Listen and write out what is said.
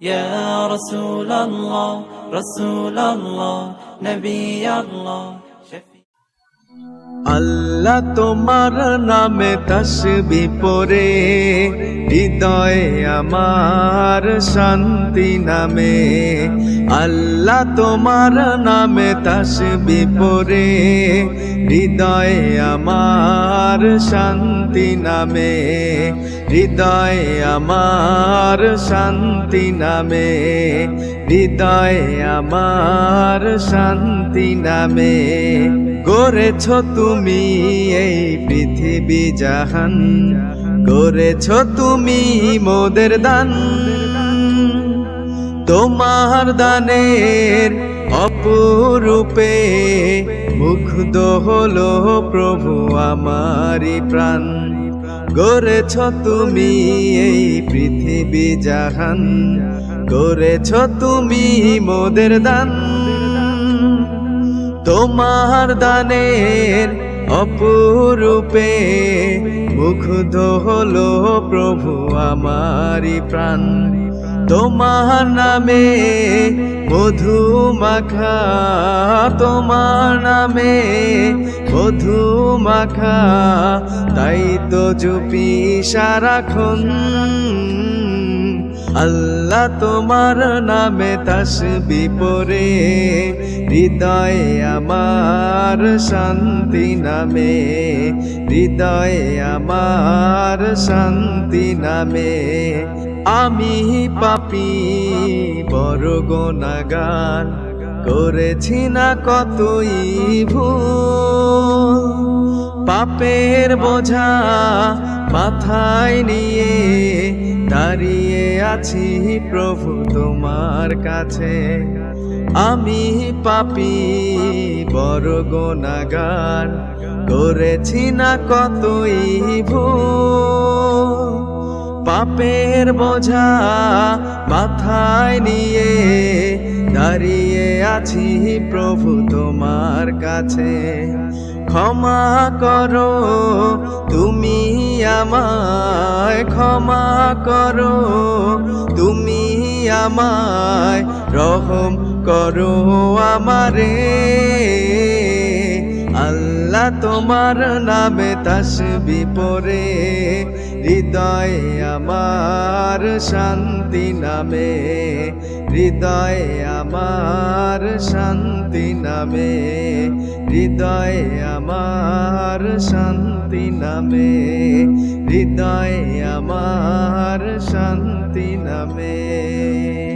يا رسول الله رسول الله نبي الله شفيع আল্লাহ তোমার নামে তসবি পরে হৃদয়ে আমার শান্তি নামে আল্লাহ তোমার নামে তসবি পরে হৃদয়ে আমার শান্তি নামে, হৃদয়ে আমার শান্তি নামে, হৃদয়ে আমার শান্তি নামে। গড়েছ তুমি এই পৃথিবী জাহান গড়েছ তুমি মোদের দান। তোমার দানের অপরূপে মুগ্ধ হলো প্রভু আমারি প্রাণ। গড়েছ তুমি এই পৃথিবী জাহান। গড়েছ তুমি মোদের দান। তোমার দানের অপরূপে মুগ্ধ হলো প্রভু আমারি প্রাণ। তোমার নামে মধু মাখা তোমার নামে, মধু মাখা, তাই তো জুপি সারাক্ষণ। আল্লাহ তোমার নামে তসবি পরে হৃদয়ে আমার শান্তি নামে, হৃদয়ে আমার শান্তি নামে। আমি পাপি, বড় গোনাগান করেছি না কতই ভুল। পাপের বোঝা মাথায় নিয়ে দাঁড়িয়ে আছি প্রভু তোমার কাছে। আমি পাপি, বড় গোনাগার করেছি না কতই ভুল। পাপের বোঝা মাথায় নিয়ে দাঁড়িয়ে আছি প্রভু তোমার কাছে। ক্ষমা করো, তুমি আমায় ক্ষমা করো, তুমি আমায় রহম করো আমারে। আল্লাহ তোমার নামে তসবি পরে হৃদয়ে আমার শান্তি নামে, হৃদয়ে আমার শান্তি নামে, হৃদয়ে আমার শান্তি নামে, হৃদয়ে আমার শান্তি নামে।